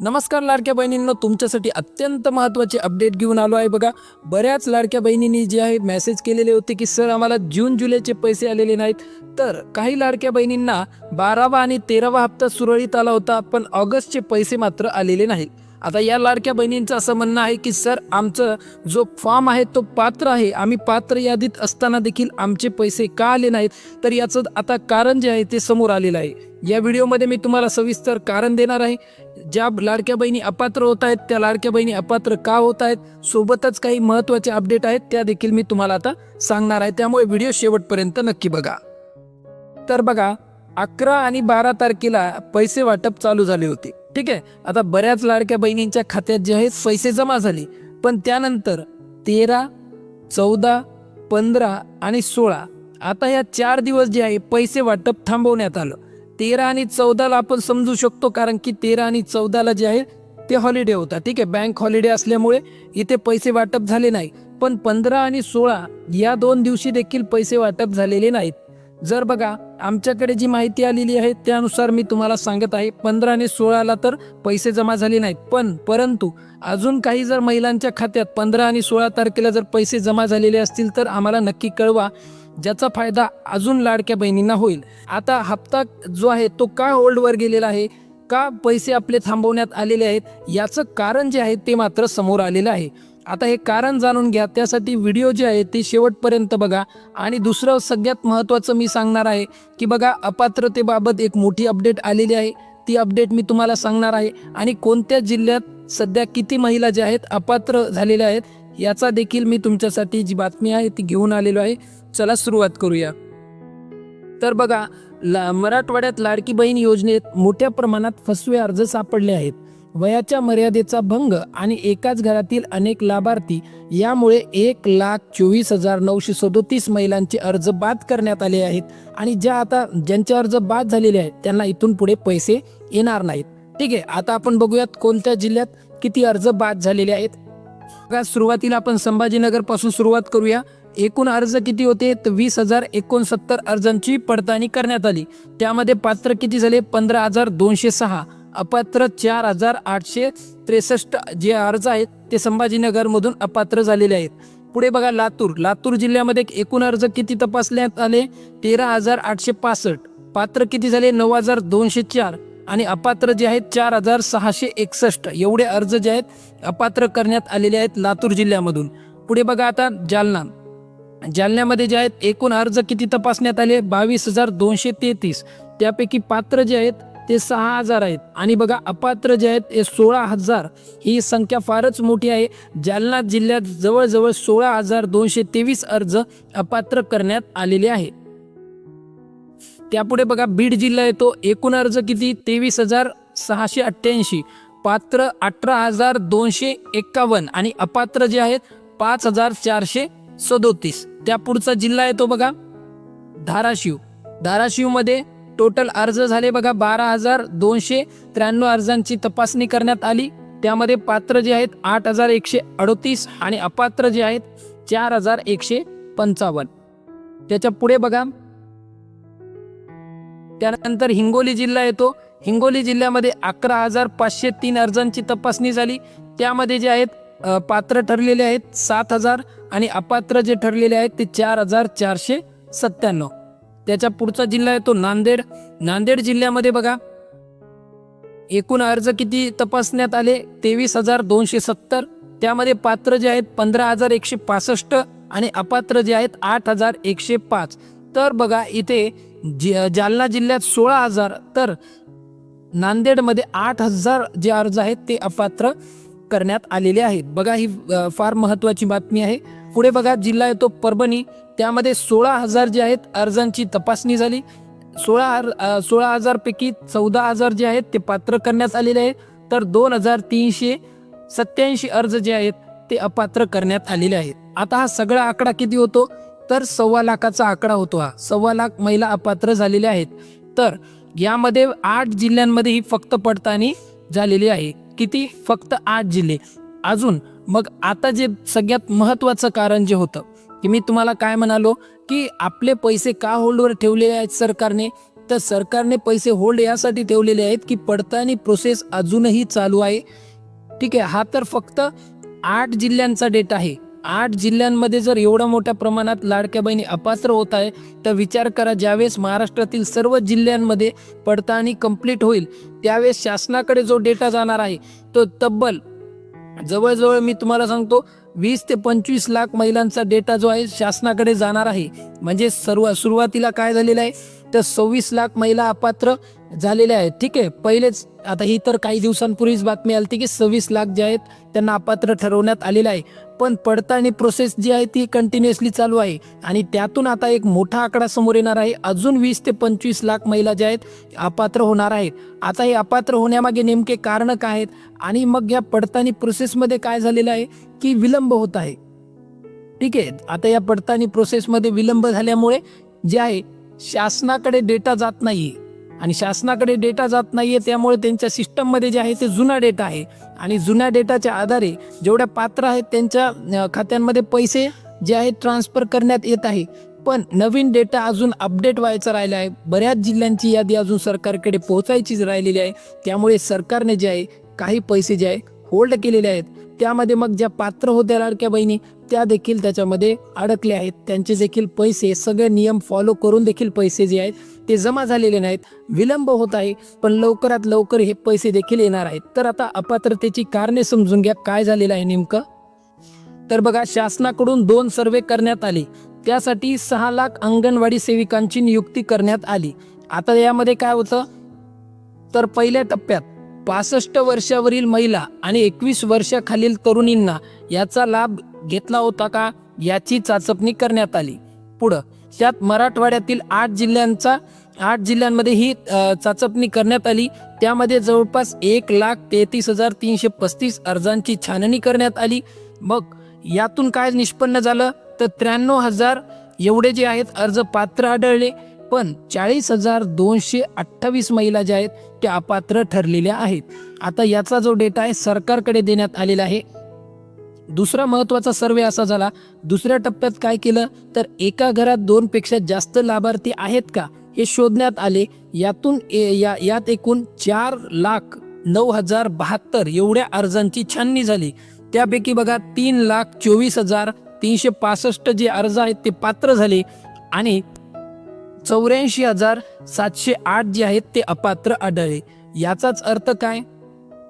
नमस्कार लाडक्या बहिणींना तुमच्यासाठी अत्यंत महत्त्वाचे अपडेट घेऊन आलो आहे बघा. बऱ्याच लाडक्या बहिणींनी जे आहे मेसेज केलेले होते की सर आम्हाला जून जुलैचे पैसे आलेले नाहीत. तर काही लाडक्या बहिणींना बारावा आणि तेरावा हप्ता सुरळीत आला होता पण ऑगस्टचे पैसे मात्र आलेले नाहीत. आता या लाडक्या बहिणींचं असं म्हणणं आहे की सर आमचं जो फॉर्म आहे तो पात्र आहे. आम्ही पात्र यादीत असताना देखील आमचे पैसे का आले नाहीत? तर याचं आता कारण जे आहे ते समोर आलेलं आहे. या व्हिडिओमध्ये मी तुम्हाला सविस्तर कारण देणार आहे. ज्या लाडक्या बहिणी अपात्र होत आहेत त्या लाडक्या बहिणी अपात्र का होत आहेत सोबतच काही महत्त्वाचे अपडेट आहेत त्या देखील मी तुम्हाला आता सांगणार आहे. त्यामुळे व्हिडिओ शेवटपर्यंत नक्की बघा. तर बघा अकरा आणि बारा तारखेला पैसे वाटप चालू झाले होते. ठीक आहे आता बऱ्याच लाडक्या बहिणींच्या खात्यात जे आहेत पैसे जमा झाले. पण त्यानंतर तेरा चौदा पंधरा आणि सोळा आता या चार दिवस जे आहे पैसे वाटप थांबवण्यात आलं. तेरा आणि चौदाला आपण समजू शकतो कारण की तेरा आणि चौदाला जे आहे ते हॉलिडे होता. ठीक आहे बँक हॉलिडे असल्यामुळे इथे पैसे वाटप झाले नाही. पण पंधरा आणि सोळा या दोन दिवशी देखील पैसे वाटप झालेले नाहीत. जर बघा आमच्याकडे जी माहिती आलेली आहे त्यानुसार मी तुम्हाला सांगत आहे पंधरा आणि सोळाला तर पैसे जमा झाले नाहीत. पण परंतु अजून काही जर महिलांच्या खात्यात पंधरा आणि सोळा तारखेला जर पैसे जमा झालेले असतील तर आम्हाला नक्की कळवा ज्याचा फायदा अजून लाडक्या बहिणींना होईल. आता हप्ता जो आहे तो का होल्डवर गेलेला आहे? का पैसे आपले थांबवण्यात आलेले आहेत? याचं कारण जे आहे ते मात्र समोर आलेलं आहे. आता हे कारण जाणून घ्या. त्यासाठी व्हिडिओ जे आहे ते शेवटपर्यंत बघा. आणि दुसरं सगळ्यात महत्त्वाचं मी सांगणार आहे की बघा अपात्रतेबाबत एक मोठी अपडेट आलेली आहे. ती अपडेट मी तुम्हाला सांगणार आहे. आणि कोणत्या जिल्ह्यात सध्या किती महिला ज्या आहेत अपात्र झालेल्या आहेत याचा देखील मी तुमच्यासाठी जी बातमी आहे ती घेऊन आलेलो आहे. चला सुरुवात करूया. तर बघा ला मराठवाड्यात लाडकी बहीण योजनेत मोठ्या प्रमाणात फसवे अर्ज सापडले आहेत. वयाच्या मर्यादेचा भंग आणि एकाच घरातील अनेक लाभार्थी यामुळे एक लाख चोवीस हजार नऊशे सदोतीस महिलांचे अर्ज बाद करण्यात आले आहेत आणि ज्या आता ज्यांचे अर्ज बाद झालेले आहेत त्यांना इथून पुढे पैसे येणार नाहीत. ठीक आहे आता आपण बघूयात कोणत्या जिल्ह्यात किती अर्ज बाद झालेले आहेत. सुरुवातीला आपण संभाजीनगरपासून सुरुवात करूया. एकूण अर्ज किती होते? तर वीस हजार एकोणसत्तर अर्जांची पडताळणी करण्यात आली. त्यामध्ये पात्र किती झाले? पंधरा हजार दोनशे सहा. अपात्र चार हजार आठशे त्रेसष्ट जे अर्ज आहेत ते संभाजीनगरमधून अपात्र झालेले आहेत. पुढे बघा लातूर. लातूर जिल्ह्यामध्ये एकूण अर्ज किती तपासण्यात आले? तेरा हजार आठशे पासष्ट. पात्र किती झाले? नऊ हजार दोनशे चार. आणि अपात्र जे आहेत चार हजार सहाशे एकसष्ट. एवढे अर्ज जे आहेत अपात्र करण्यात आलेले आहेत लातूर जिल्ह्यामधून. पुढे बघा आता जालना. जालन्यामध्ये जे आहेत एकूण अर्ज किती तपासण्यात आले? बावीस हजार दोनशे तेहतीस. त्यापैकी पात्र जे आहेत ते सहा हजार आहेत. आणि बघा अपात्र जे आहेत ते सोळा हजार. ही संख्या फारच मोठी आहे. जालना जिल्ह्यात जवळजवळ सोळा हजार दोनशे तेवीस अर्ज अपात्र करण्यात आलेले आहे. त्यापुढे बघा बीड जिल्हा येतो. एकूण अर्ज किती? तेवीस हजार सहाशे अठ्ठ्याऐंशी. पात्र अठरा हजार दोनशे एक्कावन्न. आणि अपात्र जे आहेत पाच हजार चारशे सदोतीस. त्या पुढचा जिल्हा येतो बघा धाराशिव. धाराशिवमध्ये टोटल अर्ज झाले बघा बारा हजार दोनशे त्र्याण्णव अर्जांची तपासणी करण्यात आली. त्यामध्ये पात्र जे आहेत आठ हजार एकशे अडतीस आणि अपात्र जे आहेत चार हजार एकशे पंचावन्न. त्याच्या पुढे बघा. त्यानंतर हिंगोली जिल्हा येतो. हिंगोली जिल्ह्यामध्ये अकरा हजार पाचशे तीन अर्जांची तपासणी झाली. त्यामध्ये जे आहेत पात्र ठरलेले आहेत सात हजार आणि अपात्र जे ठरलेले आहेत ते चार हजार चारशे सत्त्याण्णव. त्याच्या पुढचा जिल्हा येतो नांदेड. नांदेड जिल्ह्यामध्ये बघा. एकूण अर्ज किती तपासण्यात आले? तेवीस हजार दोनशे सत्तर. त्यामध्ये पात्र जे आहेत पंधरा हजार एकशे पासष्ट आणि अपात्र जे आहेत आठ हजार एकशे पाच. तर बघा इथे जि जालना जिल्ह्यात सोळा हजार तर नांदेडमध्ये आठ हजार जे अर्ज आहेत ते अपात्र करण्यात आलेले आहेत. बघा ही फार महत्त्वाची बातमी आहे. पुढे बघा जिल्हा येतो परभणी. त्यामध्ये सोळा हजार जे आहेत अर्जांची तपासणी झाली. सोळा सोळा हजारपैकी चौदा हजार जे आहेत ते पात्र करण्यात आलेले आहेत. तर दोन हजार तीनशे सत्याऐंशी अर्ज जे आहेत ते अपात्र करण्यात आलेले आहेत. आता हा सगळा आकडा किती होतो? तर सव्वा लाखाचा आकडा होतो हा. सव्वा लाख महिला अपात्र झालेल्या आहेत. तर यामध्ये आठ जिल्ह्यांमध्ये ही फक्त पडताळणी झालेली आहे. किती? फक्त आठ जिल्हे. अजून मग आता जे सगळ्यात महत्त्वाचं कारण जे होतं की मी तुम्हाला काय म्हणालो की आपले पैसे का होल्डवर ठेवलेले आहेत सरकारने? तर सरकारने पैसे होल्ड यासाठी ठेवलेले आहेत की पडताळणी प्रोसेस अजूनही चालू आहे. ठीक आहे हा तर फक्त आठ जिल्ह्यांचा डेटा आहे. आठ जिल्ह्यांमध्ये जर एवढ्या मोठ्या प्रमाणात लाडक्या बहिणी अपात्र होत आहे तर विचार करा ज्यावेळेस महाराष्ट्रातील सर्व जिल्ह्यांमध्ये पडताळणी कंप्लीट होईल त्यावेळेस शासनाकडे जो डेटा जाणार आहे तो तब्बल जवळजवळ मी तुम्हाला सांगतो वीस ते पंचवीस लाख महिलांचा डेटा जो आहे शासनाकडे जाणार आहे. म्हणजे सर्व सुरुवातीला काय झालेलं आहे? तर सव्वीस लाख महिला अपात्र झालेल्या आहेत. ठीक आहे पहिलेच आता ही तर काही दिवसांपूर्वीच बातमी आली होती की सव्वीस लाख जे आहेत त्यांना अपात्र ठरवण्यात आलेलं आहे. पण पडताळणी प्रोसेस जी आहे ती कंटिन्युअसली चालू आहे आणि त्यातून आता एक मोठा आकडा समोर येणार आहे. अजून वीस ते पंचवीस लाख महिला ज्या आहेत अपात्र होणार आहेत. आता हे अपात्र होण्यामागे नेमके कारणं काय आहेत आणि मग या पडताळणी प्रोसेसमध्ये काय झालेलं आहे की विलंब होत आहे. ठीक आहे आता या पडताळणी प्रोसेसमध्ये विलंब झाल्यामुळे जे आहे शासनाकडे डेटा जात नाही आणि शासनाकडे डेटा जात नाहीये त्यामुळे त्यांच्या सिस्टममध्ये जे आहे ते जुना डेटा आहे. आणि जुन्या डेटाच्या आधारे जेवढ्या पात्र आहेत त्यांच्या खात्यांमध्ये पैसे जे आहे ट्रान्सफर करण्यात येत आहे. पण नवीन डेटा अजून अपडेट व्हायचा राहिला आहे. बऱ्याच जिल्ह्यांची यादी अजून सरकारकडे पोहोचायचीच राहिलेली आहे. त्यामुळे सरकारने जे आहे काही पैसे जे आहे होल्ड केलेले आहेत. त्यामध्ये मग ज्या पात्र होत्या लाडक्या बहिणी त्या देखील त्याच्यामध्ये अडकले आहेत. त्यांचे देखील पैसे सगळे नियम फॉलो करून देखील पैसे जे आहेत ते जमा झालेले नाहीत. विलंब होत आहे पण लवकरात लवकर हे पैसे देखील येणार आहेत. तर आता अपात्रतेची कारणे समजून घ्या काय झालेलं आहे नेमकं? तर बघा शासनाकडून दोन सर्वे करण्यात आले. त्यासाठी सहा लाख अंगणवाडी सेविकांची नियुक्ती करण्यात आली. आता यामध्ये काय होतं? तर पहिल्या टप्प्यात पासष्ट वर्षावरील महिला आणि एकवीस वर्षाखालील तरुणींना याचा लाभ घेतला होता का याची चाचपणी करण्यात आली. पुढं त्यात मराठवाड्यातील आठ जिल्ह्यांचा आठ जिल्ह्यांमध्ये ही चाचपणी करण्यात आली. त्यामध्ये जवळपास एक लाख तेहतीस हजार तीनशे पस्तीस अर्जांची छाननी करण्यात आली. मग यातून काय निष्पन्न झालं? तर त्र्याण्णव हजार एवढे जे आहेत अर्ज पात्र आढळले. पण चाळीस हजार दोनशे अठ्ठावीस महिला ज्या आहेत त्या अपात्र ठरलेल्या आहेत. आता याचा जो डेटा आहे सरकारकडे देण्यात आलेला आहे. दुसरा महत्त्वाचा सर्वे असा झाला दुसऱ्या टप्प्यात काय केलं? तर एका घरात दोनपेक्षा जास्त लाभार्थी आहेत का? हे शोधण्यात आले. यातून ए- या यात एकूण चार लाख नऊ हजार बहात्तर एवढ्या अर्जांची छाननी झाली. त्यापैकी बघा तीन लाख चोवीस हजार तीनशे पासष्ट जे अर्ज आहेत ते पात्र झाले. आणि चौऱ्याऐंशी हजार सातशे आठ जे आहेत ते अपात्र आढळले. याचाच अर्थ काय?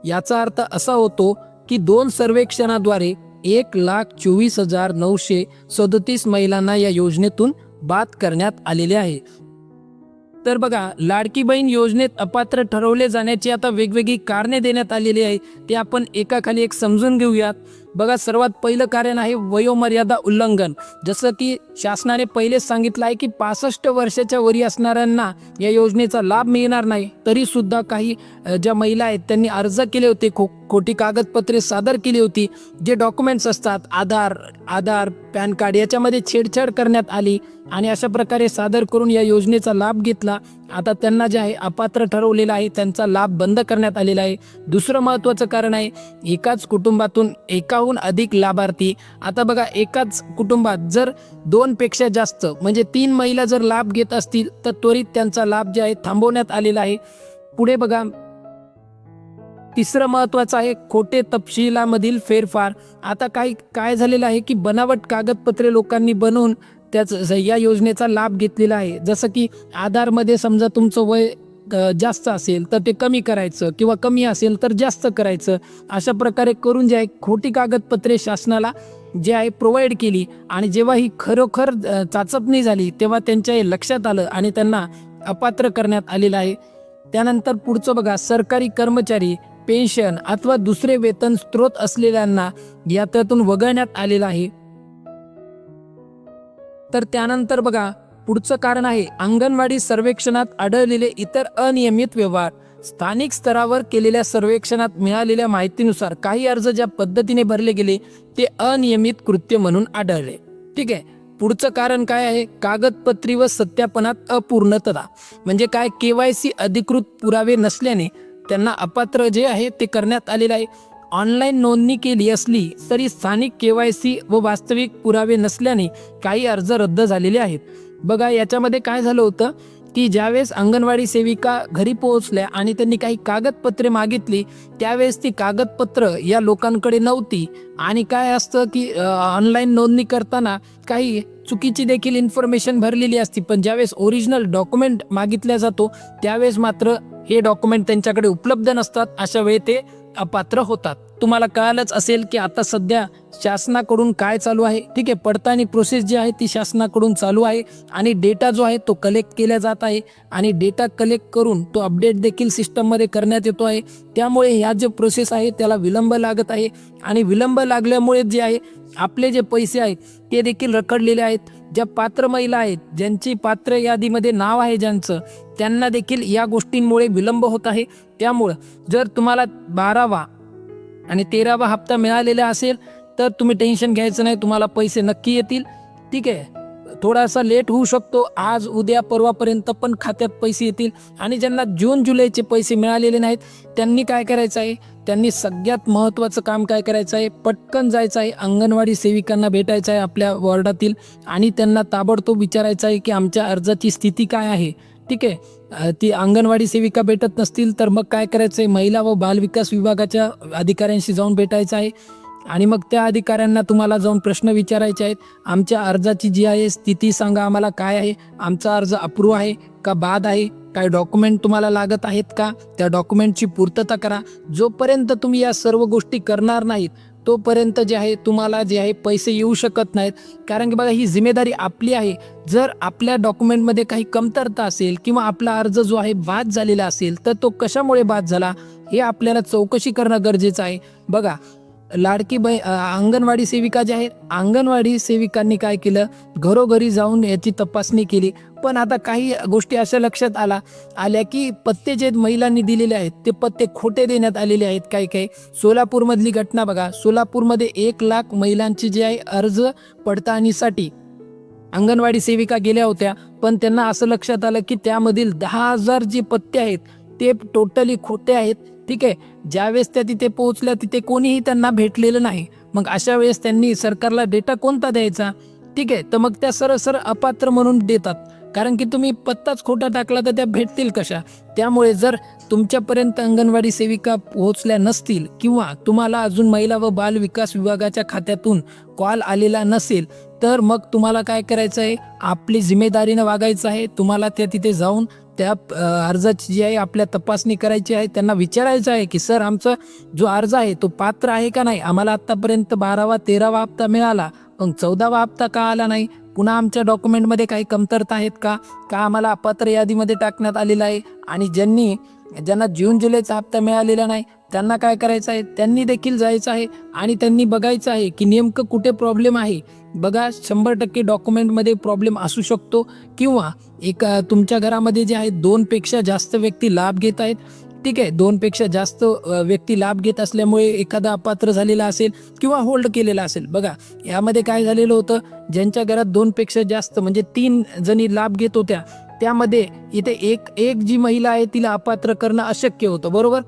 याचा अर्थ असा होतो की दोन सर्वेक्षणाद्वारे एक लाख चोवीस हजार नऊशे सदतीस महिलांना या योजनेतून बाद करण्यात आलेले आहे. तर बघा लाडकी बहीण योजनेत अपात्र ठरवले जाण्याची आता वेगवेगळी कारणे देण्यात आलेली आहे. ते आपण एकाखाली एक समजून घेऊयात. बघा सर्वात पहिलं कारण आहे वयोमर्यादा उल्लंघन. जसं की शासनाने पहिलेच सांगितलं आहे की पासष्ट वर्षाच्या वरी असणाऱ्यांना या योजनेचा लाभ मिळणार नाही. तरी सुद्धा काही ज्या महिला आहेत त्यांनी अर्ज केले होते खो खोटी कागदपत्रे सादर केली होती जे डॉक्युमेंट्स असतात आधार आधार पॅन कार्ड याच्यामध्ये छेडछाड करण्यात आली. आणि अशा प्रकारे सादर करून या योजनेचा लाभ घेतला. आता त्यांना जे आहे अपात्र ठरवलेलं आहे त्यांचा लाभ बंद करण्यात आलेला आहे. दुसरं महत्त्वाचं कारण आहे एकाच कुटुंबातून एकाहून अधिक लाभार्थी आता बघा एकाच कुटुंबात जर दोनपेक्षा जास्त म्हणजे तीन महिला जर लाभ घेत असतील तर त्वरित त्यांचा लाभ जे आहे थांबवण्यात आलेला आहे. पुढे बघा तिसरं महत्त्वाचं आहे खोटे तपशिलामधील फेरफार. आता काही काय झालेलं आहे की बनावट कागदपत्रे लोकांनी बनवून त्याच या योजनेचा लाभ घेतलेला आहे. जसं की आधारमध्ये समजा तुमचं वय जास्त असेल तर ते कमी करायचं किंवा कमी असेल तर जास्त करायचं. अशा प्रकारे करून जे आहे खोटी कागदपत्रे शासनाला जे आहे प्रोव्हाइड केली आणि जेव्हा ही खरोखर चाचपणी झाली तेव्हा त्यांच्या हे लक्षात आलं आणि त्यांना अपात्र करण्यात आलेलं आहे. त्यानंतर पुढचं बघा सरकारी कर्मचारी पेन्शन अथवा दुसरे वेतन स्त्रोत असलेल्यांना यात्यातून वगळण्यात आलेलं आहे. तर त्यानंतर बघा पुढचं कारण आहे अंगणवाडी सर्वेक्षणात आढळलेले इतर अनियमित व्यवहार. स्थानिक स्तरावर केलेल्या सर्वेक्षणात मिळालेल्या माहितीनुसार काही अर्ज ज्या पद्धतीने भरले गेले ते अनियमित कृत्य म्हणून आढळले. ठीक आहे पुढचं कारण काय आहे? कागदपत्री व सत्यापनात अपूर्णतता म्हणजे काय? के वाय सी अधिकृत पुरावे नसल्याने त्यांना अपात्र जे आहे ते करण्यात आलेलं आहे. ऑनलाईन नोंदणी केली असली तरी स्थानिक केवायसी व वास्तविक पुरावे नसल्याने काही अर्ज रद्द झालेले आहेत. बघा याच्यामध्ये काय झालं होतं की ज्यावेळेस अंगणवाडी सेविका घरी पोहोचल्या आणि त्यांनी काही कागदपत्रे मागितली त्यावेळेस ती कागदपत्र या लोकांकडे नव्हती. आणि काय असतं की ऑनलाईन नोंदणी करताना काही चुकीची देखील इन्फॉर्मेशन भरलेली असती पण ज्यावेळेस ओरिजिनल डॉक्युमेंट मागितल्या जातो त्यावेळेस मात्र हे डॉक्युमेंट त्यांच्याकडे उपलब्ध नसतात. अशा वेळी ते अपात्र होतात. तुम्हाला कळालंच असेल की आता सध्या शासनाकडून काय चालू आहे. ठीक आहे पडताळणी प्रोसेस जी आहे ती शासनाकडून चालू आहे आणि डेटा जो आहे तो कलेक्ट केला जात आहे आणि डेटा कलेक्ट करून तो अपडेट देखील सिस्टममध्ये करण्यात येतो आहे. त्यामुळे ह्या जे प्रोसेस आहे त्याला विलंब लागत आहे आणि विलंब लागल्यामुळे जे आहे आपले जे पैसे आहेत ते देखील रखडलेले आहेत. ज्या पात्र महिला आहेत ज्यांची पात्र यादीमध्ये नाव आहे ज्यांचं त्यांना देखील या गोष्टींमुळे विलंब होत आहे. त्यामुळं जर तुम्हाला बारावा आणि तेरावा हप्ता मिळालेला असेल तर तुम्ही टेन्शन घ्यायचं नाही तुम्हाला पैसे नक्की येतील. ठीक आहे. थोडासा लेट होऊ शकतो आज उद्या परवापर्यंत पण खात्यात पैसे येतील. आणि ज्यांना जून जुलैचे पैसे मिळालेले नाहीत त्यांनी काय करायचं आहे? त्यांनी सगळ्यात महत्त्वाचं काम काय करायचं आहे? पटकन जायचं आहे अंगणवाडी सेविकांना भेटायचं आहे आपल्या वॉर्डातील. आणि त्यांना ताबडतोब विचारायचं आहे की आमच्या अर्जाची स्थिती काय आहे? ठीक आहे. ती अंगणवाडी सेविका भेटत नसतील तर मग काय करायचं आहे महिला व बालविकास विभागाच्या अधिकाऱ्यांशी जाऊन भेटायचं आहे. आणि मग त्या अधिकाऱ्यांना तुम्हाला जाऊन प्रश्न विचारायचे आहेत. आमच्या अर्जाची जी आहे स्थिती सांगा आम्हाला काय आहे? आमचा अर्ज अप्रूव्ह आहे का बाद आहे? काय डॉक्युमेंट तुम्हाला लागत आहेत का? त्या डॉक्युमेंटची पूर्तता करा. जोपर्यंत तुम्ही या सर्व गोष्टी करणार नाहीत तोपर्यंत जे आहे तुम्हाला जे आहे पैसे येऊ शकत नाहीत. कारण की बघा ही जिम्मेदारी आपली आहे. जर आपल्या डॉक्युमेंटमध्ये काही कमतरता असेल किंवा आपला अर्ज जो आहे बाद झालेला असेल तर तो कशामुळे बाद झाला हे आपल्याला चौकशी करणं गरजेचं आहे. बघा लाडकी बै अंगणवाडी सेविका ज्या आहेत अंगणवाडी सेविकांनी काय केलं? घरोघरी जाऊन याची तपासणी केली. पण आता काही गोष्टी अशा लक्षात आला आल्या की पत्ते जे महिलांनी दिलेले आहेत ते पत्ते खोटे देण्यात आलेले आहेत काही काही. सोलापूरमधली घटना बघा. सोलापूरमध्ये एक लाख महिलांची जे आहे अर्ज पडताळणीसाठी अंगणवाडी सेविका गेल्या होत्या. पण त्यांना असं लक्षात आलं की त्यामधील दहा हजार जे पत्ते आहेत ते टोटली खोटे आहेत. ठीक आहे? ज्यावेळेस त्या तिथे पोहोचल्या तिथे कोणीही त्यांना भेटलेलं नाही. मग अशा वेळेस त्यांनी सरकारला डेटा कोणता द्यायचा? ठीक आहे? तर मग त्या सरळ सरळ अपात्र म्हणून देतात. कारण की तुम्ही पत्ताच खोटा टाकला तर त्या भेटतील कशा? त्यामुळे जर तुमच्यापर्यंत अंगणवाडी सेविका पोहोचल्या नसतील किंवा तुम्हाला अजून महिला व बाल विकास विभागाच्या खात्यातून कॉल आलेला नसेल तर मग तुम्हाला काय करायचं आहे आपली जिम्मेदारीनं वागायचं आहे. तुम्हाला त्या तिथे जाऊन त्या अर्जाची जी आहे आपल्या तपासणी करायची आहे त्यांना विचारायचं आहे की सर आमचा जो अर्ज आहे तो पात्र आहे का नाही? आम्हाला आत्तापर्यंत बारावा तेरावा हप्ता मिळाला पण चौदावा हप्ता का आला नाही? पुन्हा आमच्या डॉक्युमेंटमध्ये काही कमतरता आहेत का? का आम्हाला अपात्र यादीमध्ये टाकण्यात आलेलं आहे? आणि ज्यांनी ज्यांना जून जुलैचा हप्ता मिळालेला नाही त्यांना काय करायचं आहे? त्यांनी देखील जायचं आहे आणि त्यांनी बघायचं आहे की नेमकं कुठे प्रॉब्लेम आहे? बघा शंभर टक्के डॉक्युमेंटमध्ये प्रॉब्लेम असू शकतो किंवा एक तुमच्या घरामध्ये जे आहे दोनपेक्षा जास्त व्यक्ती लाभ घेत आहेत. ठीक आहे दोनपेक्षा जास्त व्यक्ती लाभ घेत असल्यामुळे एखादा अपात्र झालेला असेल किंवा होल्ड केलेला असेल. बघा यामध्ये काय झालेलं होतं ज्यांच्या घरात दोनपेक्षा जास्त म्हणजे तीन जणी लाभ घेत होत्या त्यामध्ये इथे एक एक जी महिला आहे तिला अपात्र करणं अशक्य होतं. बरोबर?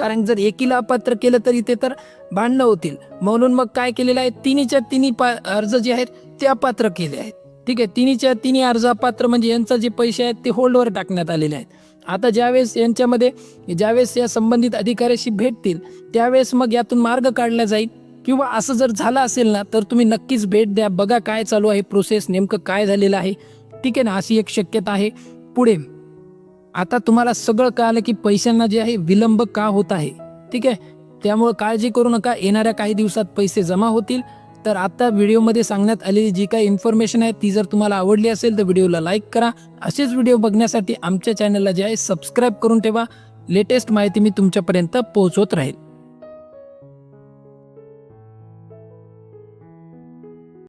कारण जर एकीला अपात्र केलं तर इथे तर भांडणं होतील. म्हणून मग काय केलेलं आहे? तिन्हीच्या तिन्ही पा अर्ज जे आहेत ते अपात्र केले आहेत. ठीक आहे? तिन्हीच्या तिन्ही अर्ज अपात्र म्हणजे यांचा जे पैसे आहेत ते होल्डवर टाकण्यात आलेले आहेत. आता ज्यावेळेस यांच्यामध्ये ज्यावेळेस या संबंधित अधिकाऱ्याशी भेटतील त्यावेळेस मग यातून मार्ग काढला जाईल. किंवा असं जर झालं असेल ना तर तुम्ही नक्कीच भेट द्या. बघा काय चालू आहे प्रोसेस नेमकं काय झालेलं आहे. ठीक आहे ना? अशी एक शक्यता आहे. पुढे आता तुम्हाला सगळं कळालं की पैशांना जे आहे विलंब का होत आहे. ठीक आहे? त्यामुळे काळजी करू नका. येणाऱ्या काही दिवसात पैसे जमा होतील. तर आता व्हिडिओमध्ये सांगण्यात आलेली जी काही इन्फॉर्मेशन आहे ती जर तुम्हाला आवडली असेल तर व्हिडिओला लाईक करा. असेच व्हिडिओ बघण्यासाठी आमच्या चॅनलला जे आहे सबस्क्राईब करून ठेवा. लेटेस्ट माहिती मी तुमच्यापर्यंत पोहोचवत राहील.